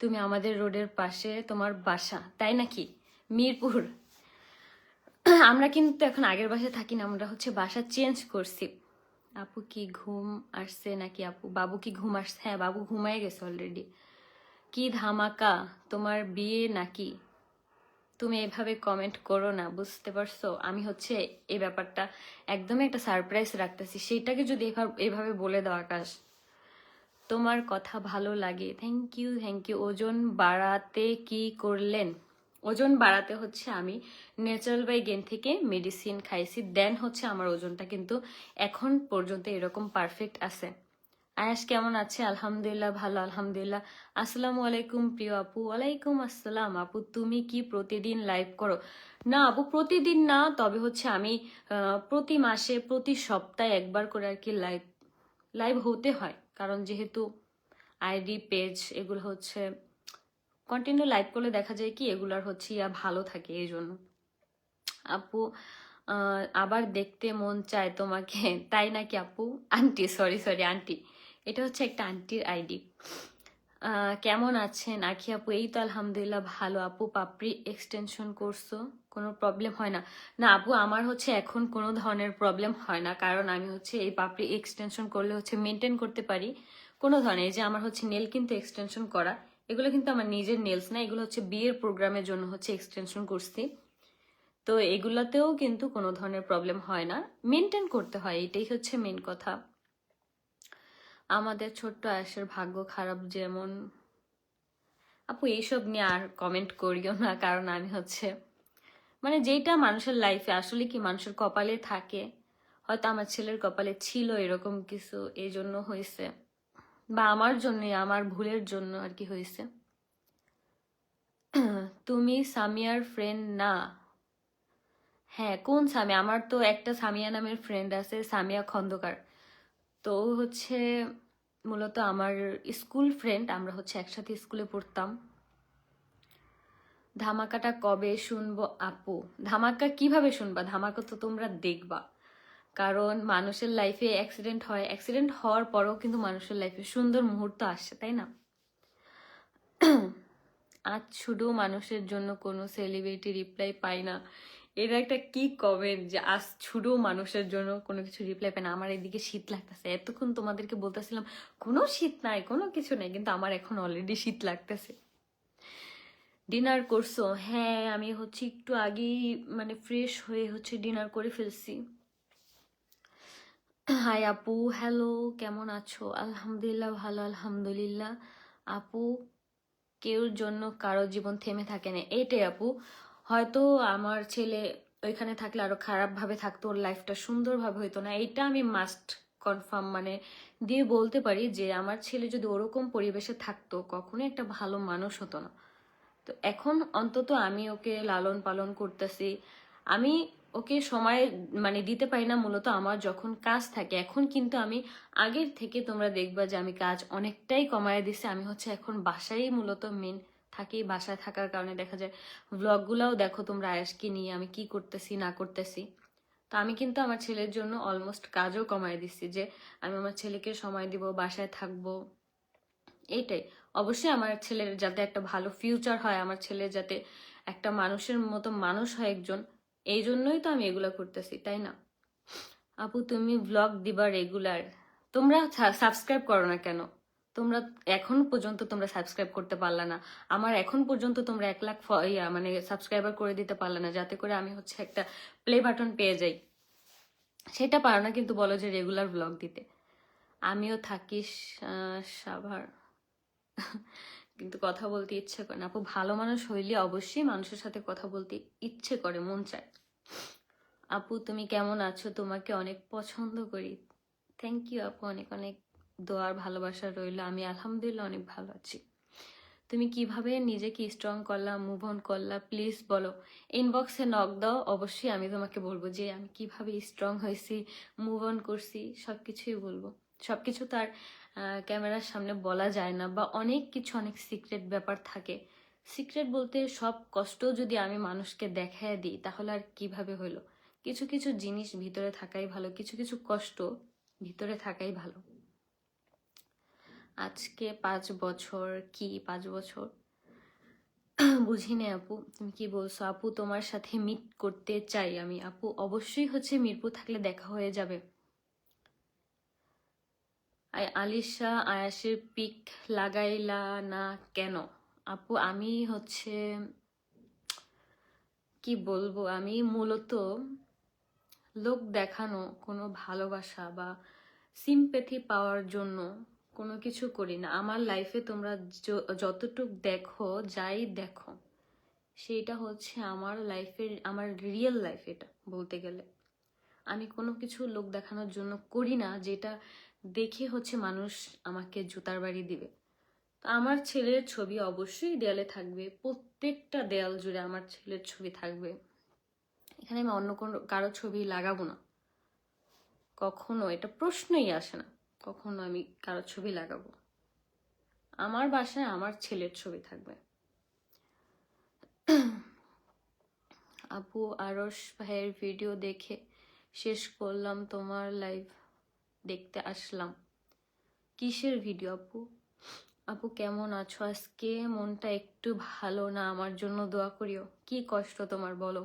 তুমি আমাদের রোডের পাশে তোমার বাসা, তাই নাকি? মিরপুর। আমরা কিন্তু এখন আগের বাসায় থাকি না, আমরা হচ্ছে বাসা চেঞ্জ করছি। আপু কি ঘুম আসছে নাকি আপু? বাবু কি ঘুম আসছে? হ্যাঁ বাবু ঘুমায় গেছে অলরেডি কি ধামাকা, তোমার বিয়ে নাকি? তুমি এভাবে কমেন্ট করো না, বুঝতে পারছ? আমি হচ্ছে এই ব্যাপারটা একদমই একটা সারপ্রাইজ রাখতেছি। সেইটাকে যদি এভাবে বলে দাও আকাশ। তোমার কথা ভালো লাগে। থ্যাংক ইউ থ্যাংক ইউ ওজন বাড়াতে কি করলেন? ওজন বাড়াতে হচ্ছে আমি ন্যাচারাল বাই গেন থেকে মেডিসিন খাইছি। দেন হচ্ছে আমার ওজনটা কিন্তু এখন পর্যন্ত এরকম পারফেক্ট আছে। আয়াস কেমন আছে? আলহামদুলিল্লাহ, ভালো, আলহামদুলিল্লাহ। আসসালামু আলাইকুম প্রিয় আপু। ওয়ালাইকুম আসসালাম। আপু, তুমি কি প্রতিদিন লাইভ করো? না আপু, প্রতিদিন না, তবে হচ্ছে আমি প্রতি মাসে, প্রতি সপ্তাহে একবার করে আর কি লাইভ লাইভ হতে হয়। কারণ যেহেতু আইডি, পেজ এগুলো হচ্ছে কন্টিনিউ লাইভ করলে দেখা যায় কি এগুলার হচ্ছে ইয়া ভালো থাকে এই জন্য আপু আবার দেখতে মন চায় তোমাকে, তাই নাকি আপু? Aunty sorry sorry aunty. এটা হচ্ছে একটা আন্টির আইডি। কেমন আছেন? আখি আপু, এই তো আলহামদুলিল্লাহ ভালো। আপু, পাপড়ি এক্সটেনশন করছ? কোনো প্রবলেম হয় না? না, আপু, আমার হচ্ছে এখন কোনো ধরনের প্রবলেম হয় না। কারণ আমি হচ্ছে এই পাপড়ি এক্সটেনশন করলে হচ্ছে মেনটেন করতে পারি। কোনো ধরনের যে আমার হচ্ছে নেল কিন্তু এক্সটেনশন করা। এগুলো কিন্তু আমার নিজের নেলস না, এগুলো হচ্ছে বিয়ের প্রোগ্রামের জন্য হচ্ছে এক্সটেনশন করছি। তো এগুলাতেও কিন্তু কোনো ধরনের প্রবলেম হয় না। মেনটেন করতে হয়, এটাই হচ্ছে মেন কথা। আমাদের ছোট্ট আয়েসের ভাগ্য খারাপ যেমন। আপু, এইসব নিয়ে আর কমেন্ট করিও না, কারণ আমি হচ্ছে মানে যেটা মানুষের লাইফে আসলে কি মানুষের কপালে থাকে। হয়তো আমার ছেলের কপালে ছিল এরকম কিছু এই জন্য হয়েছে। বা আমার জন্য আমার ভুলের জন্য আর কি হয়েছে। তুমি সামিয়ার ফ্রেন্ড না। হ্যাঁ কোন সামিয়া? আমার তো একটা সামিয়া নামের ফ্রেন্ড আছে, সামিয়া খন্দকার। তো হচ্ছে মূলত আমার স্কুল ফ্রেন্ড আমরা হচ্ছে একসাথে স্কুলে পড়তাম। ধামাকাটা কবে শুনব আপু? ধামাকা কীভাবে শুনবা? ধামাকা তো তোমরা দেখবা। কারণ মানুষের লাইফে অ্যাক্সিডেন্ট হয়। অ্যাক্সিডেন্ট হওয়ার পরেও কিন্তু মানুষের লাইফে সুন্দর মুহূর্ত আসছে তাই না? আজ শুধু মানুষের জন্য কোনো সেলিব্রিটি রিপ্লাই পাই না। এটা একটা কি কমেন্ট যে আজ শুধু মানুষের জন্য কোনো কিছু রিপ্লাই পাই না? আমার এদিকে শীত লাগতেছে। এতক্ষণ তোমাদেরকে বলতেছিলাম, কোনো শীত নাই, কোনো কিছু নাই, কিন্তু আমার এখন অলরেডি শীত লাগতেছে। ডিনার করছ? হ্যাঁ আমি হচ্ছে একটু আগেই মানে ফ্রেশ হয়ে হচ্ছে ডিনার করে ফেলছি। হাই আপু হ্যালো কেমন আছো? আলহামদুলিল্লাহ, ভালো, আলহামদুলিল্লাহ। আপু, কেউর জন্য কারও জীবন থেমে থাকে না। এটাই আপু হয়তো আমার ছেলে ওইখানে থাকলে আরও খারাপভাবে থাকতো, ওর লাইফটা সুন্দরভাবে হইতো না। এইটা আমি মাস্ট কনফার্ম মানে দিয়ে বলতে পারি যে, আমার ছেলে যদি ওরকম পরিবেশে থাকতো কখনো একটা ভালো মানুষ হতো না। তো এখন অন্তত আমি ওকে লালন পালন করতেছি। আমি ওকে সময় মানে দিতে পারি না, মূলত আমার যখন কাজ থাকে। এখন কিন্তু আমি আগের থেকে তোমরা দেখবা যে, আমি কাজ অনেকটাই কমায় দিছি। আমি হচ্ছে এখন বাসায় মূলত মেন থাকি, বাসায় থাকার কারণে দেখা যায় ভ্লগগুলোও দেখো তোমরা আয়াসকে নিয়ে, আমি কি করতেছি, না করতেছি। তো আমি কিন্তু আমার ছেলের জন্য অলমোস্ট কাজও কমায় দিচ্ছি যে, আমি আমার ছেলেকে সময় দিব, বাসায় থাকব। এইটাই। অবশ্যই আমার ছেলের যাতে একটা ভালো ফিউচার হয়, আমার ছেলে যাতে একটা মানুষের মতো মানুষ হয় একজন, এই জন্যই তো আমি এগুলো করতেছি, তাই না? আপু, তুমি ব্লগ দিবা রেগুলার তোমরা সাবস্ক্রাইব করো না কেন? তোমরা এখন পর্যন্ত তোমরা সাবস্ক্রাইব করতে পারলে না। আমার এখন পর্যন্ত তোমরা এক লাখ ইয়া মানে সাবস্ক্রাইবার করে দিতে পারলে না, যাতে করে আমি হচ্ছে একটা প্লে বাটন পেয়ে যাই। সেটা পারো না, কিন্তু বলো যে রেগুলার ব্লগ দিতে। আমিও থাকি সাভার। কিন্তু কথা বলতে ইচ্ছে করে না। আপু, ভালো মানুষ হইলে অবশ্যই মানুষের সাথে কথা বলতে ইচ্ছে করে, মন চায়। আপু, তুমি কেমন আছো? তোমাকে অনেক পছন্দ করি। থ্যাংক ইউ আপু, অনেক অনেক। দোয়ার ভালোবাসা রইল। আমি আলহামদুলিল্লাহ অনেক ভালো আছি। তুমি কীভাবে নিজেকে স্ট্রং করলা মুভ অন করলা প্লিজ বলো। ইনবক্সে নক দাও, অবশ্যই আমি তোমাকে বলব যে আমি কীভাবে স্ট্রং হয়েছি মুভ অন করছি সব কিছুই বলব সব কিছু তার ক্যামেরার সামনে বলা যায় না বা অনেক কিছু, অনেক সিক্রেট ব্যাপার থাকে। সিক্রেট বলতে সব কষ্ট যদি আমি মানুষকে দেখায় দিই, তাহলে আর কীভাবে হলো কিছু কিছু জিনিস ভিতরে থাকাই ভালো, কিছু কিছু কষ্ট ভিতরে থাকাই ভালো। আজকে পাঁচ বছর, কি পাঁচ বছর? বুঝি না আপু, তুমি কি বলছো? আপু, তোমার সাথে মিট করতে চাই আমি। আপু, অবশ্যই হচ্ছে মিরপুর থাকলে দেখা হয়ে যাবে। আলিশা, আয়াসের পিক লাগাইলা না কেন? আপু, আমি হচ্ছে, কি বলব? আমি মূলত লোক দেখানো, কোনো ভালোবাসা বা সিম্পেথি পাওয়ার জন্য কোনো কিছু করি না। আমার লাইফে তোমরা যতটুক দেখো, যাই দেখো, সেইটা হচ্ছে আমার লাইফের আমার রিয়েল লাইফ এটা, বলতে গেলে। আমি কোনো কিছু লোক দেখানোর জন্য করি না, যেটা দেখে হচ্ছে মানুষ আমাকে জুতার বাড়ি দিবে। আমার ছেলের ছবি অবশ্যই দেয়ালে থাকবে, প্রত্যেকটা দেয়াল জুড়ে আমার ছেলের ছবি থাকবে। এখানে আমি অন্য কোনো, কারও ছবি লাগাবো না। কখনো, এটা প্রশ্নই আসে না। কখনো আমি কারও ছবি লাগাবো। আমার বাসায় আমার ছেলের ছবি থাকবে। আপু আরস ভাইয়ের ভিডিও দেখে শেষ করলাম তোমার লাইভ দেখতে আসলাম। কিসের ভিডিও আপু? আপু, কেমন আছো? আজকে মনটা একটু ভালো না, আমার জন্য দোয়া করিও। কি কষ্ট তোমার, বলো।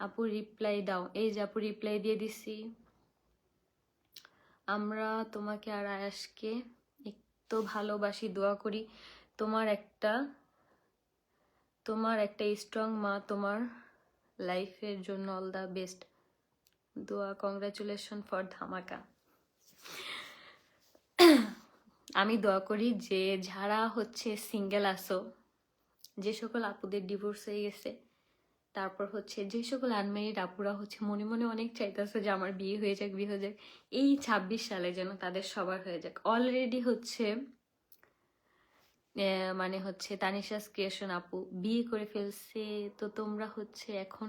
আপু রিপ্লাই দাও। এই যে আপু রিপ্লাই দিয়ে দিছি। আমরা তোমাকে আর আয়াসকে একটু ভালোবাসি, দোয়া করি। তোমার একটা তোমার একটা স্ট্রং মা তোমার লাইফের জন্য অল দ্য বেস্ট দোয়া কংগ্রাচুলেশন ফর ধামাকা। আমি দোয়া করি যে, যারা হচ্ছে সিঙ্গেল আসো যে সকল আপুদের ডিভোর্স হয়ে গেছে তারপর হচ্ছে যে সকল আনমেরিড আপুরা হচ্ছে মনে মনে অনেক চাইতেছে যে আমার বিয়ে হয়ে যাক, বিয়ে হয়ে যাক। এই ছাব্বিশ সালে যেন তাদের সবার হয়ে যাক। অলরেডি হচ্ছে মানে হচ্ছে তানিশাস ক্রিয়েশন আপু বিয়ে করে ফেলছে। তো তোমরা হচ্ছে এখন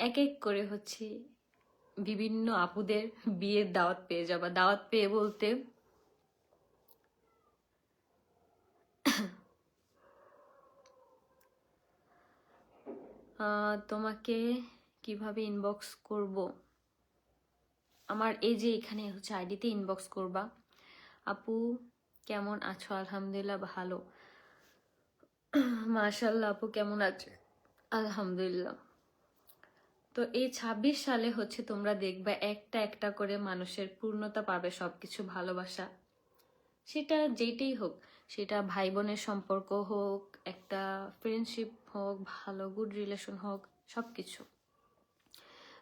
এক এক করে হচ্ছে বিভিন্ন আপুদের বিয়ের দাওয়াত পেয়ে যাবা। দাওয়াত পেয়ে বলতে তোমাকে কীভাবে ইনবক্স করব? আমার এই যে এখানে হচ্ছে আইডিতে ইনবক্স করবা। আপু কেমন আছো? আলহামদুলিল্লাহ ভালো। মাশাল্লাহ আপু কেমন আছো? আলহামদুলিল্লাহ। তো এই ছাব্বিশ সালে হচ্ছে তোমরা দেখবে একটা একটা করে মানুষের পূর্ণতা পাবে সবকিছু ভালোবাসা। সেটা যেটাই হোক। সেটা ভাই বোনের সম্পর্ক হোক, একটা ফ্রেন্ডশিপ হোক, ভালো গুড রিলেশন হোক সব কিছু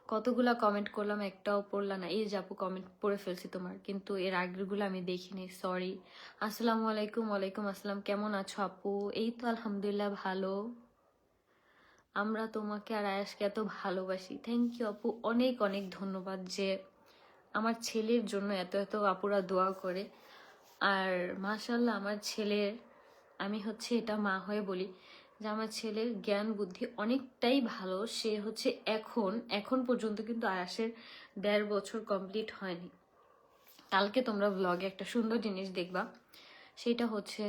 কতগুলা কমেন্ট করলাম, একটাও পড়লাম না। এই যে আপু কমেন্ট পড়ে ফেলছি তোমার, কিন্তু এর আগেরগুলো আমি দেখিনি সরি আসসালামু আলাইকুম, ওয়ালাইকুম আসসালাম, কেমন আছো আপু? এই তো আলহামদুলিল্লাহ ভালো। আমরা তোমাকে আর আয়াসকে এত ভালোবাসি। থ্যাংক ইউ আপু, অনেক অনেক ধন্যবাদ যে আমার ছেলের জন্য এত এত আপুরা দোয়া করে। আর মাশাল্লাহ আমার ছেলের, আমি হচ্ছে এটা মা হয়ে বলি যে আমার ছেলের জ্ঞান বুদ্ধি অনেকটাই ভালো। সে হচ্ছে এখন এখন পর্যন্ত কিন্তু আয়াসের দেড় বছর কমপ্লিট হয়নি। কালকে তোমরা ব্লগে একটা সুন্দর জিনিস দেখবা। সেটা হচ্ছে,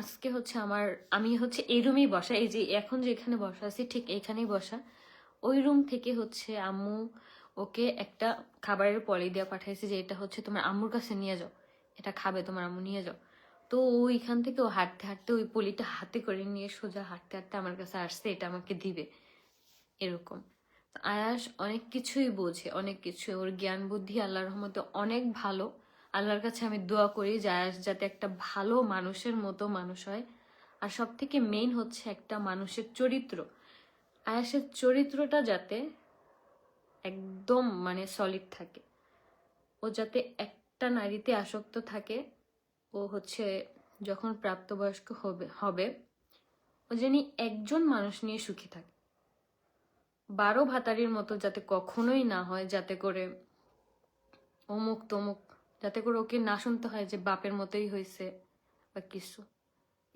আজকে হচ্ছে আমার, আমি হচ্ছে এই রুমেই বসা, এই যে এখন যেখানে বসা আছি ঠিক এখানেই বসা। ওই রুম থেকে হচ্ছে আম্মু ওকে একটা খাবারের পলি দেওয়া পাঠাইছে যে এটা হচ্ছে তোমার আম্মুর কাছে নিয়ে যাও। এটা খাবে, তোমার আম্মু নিয়ে যাও। তো ওইখান থেকে ও হাঁটতে হাঁটতে ওই পলিটা হাতে করে নিয়ে সোজা হাঁটতে হাঁটতে আমার কাছে আসছে, এটা আমাকে দিবে। এরকম। আয়াস অনেক কিছুই বোঝে, অনেক কিছু। ওর জ্ঞান বুদ্ধি আল্লাহর রহমতে অনেক ভালো। আল্লাহর কাছে আমি দোয়া করি যে আয়াস যাতে একটা ভালো মানুষের মতো মানুষ হয়। আর সব থেকে মেইন হচ্ছে একটা মানুষের চরিত্র। আয়াসের চরিত্রটা যাতে একদম মানে সলিড থাকে। ও যাতে একটা নারীতে আসক্ত থাকে, ও হচ্ছে যখন প্রাপ্তবয়স্ক হবে হবে, ও যেন একজন মানুষ নিয়ে সুখী থাকে। বারো ভাতারির মতো যাতে কখনোই না হয়, যাতে করে অমুক তমুক, যাতে করে ওকে না শুনতে হয় যে বাপের মতোই হয়েছে বা কিছু।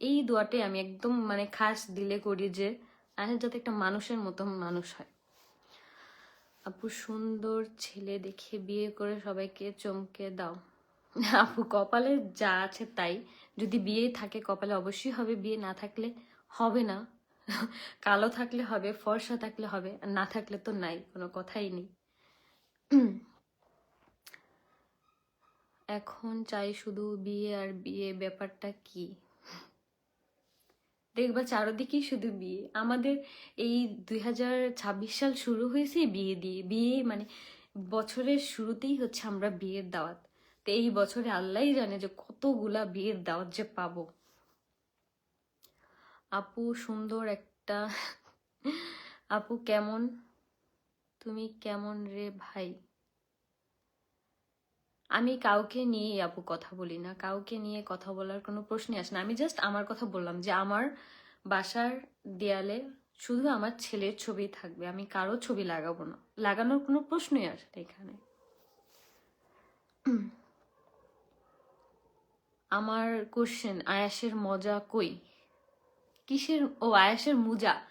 এই দোয়াটাই আমি একদম মানে খাস দিলে করি যে আয়াস যাতে একটা মানুষের মতো মানুষ হয়। আপু সুন্দর ছেলে দেখে বিয়ে করে সবাইকে চমকে দাও। আপু, কপালে যা আছে তাই। যদি বিয়ে থাকে, কপালে অবশ্যই হবে। বিয়ে না থাকলে হবে না। কালো থাকলে হবে, ফর্সা থাকলে হবে, আর না থাকলে তো নাই, কোনো কথাই নেই। এখন চাই শুধু বিয়ে আর বিয়ে ব্যাপারটা কি? দেখবা চারোদিকেই শুধু বিয়ে। আমাদের এই দুই হাজার ছাব্বিশ সাল শুরু হয়েছে বিয়ে দিয়ে। বিয়ে মানে বছরের শুরুতেই হচ্ছে আমরা বিয়ের দাওয়াত। তো এই বছরে আল্লাহই জানে যে কতগুলা বিয়ের দাওয়াত যে পাবো। আপু সুন্দর একটা আপু কেমন? তুমি কেমন রে ভাই? আমি কাউকে নিয়ে আপু কথা বলি না, কাউকে নিয়ে কথা বলার কোনো প্রশ্নই আসে না। আমি জাস্ট আমার কথা বললাম যে আমার বাসার দেয়ালে শুধু আমার ছেলের ছবি থাকবে, আমি কারও ছবি লাগাবো না। লাগানোর কোনো প্রশ্নই আসে না এখানে। আমার কোশ্চেন আয়াসের মজা কই? কিসের, ও আয়াসের মুজা।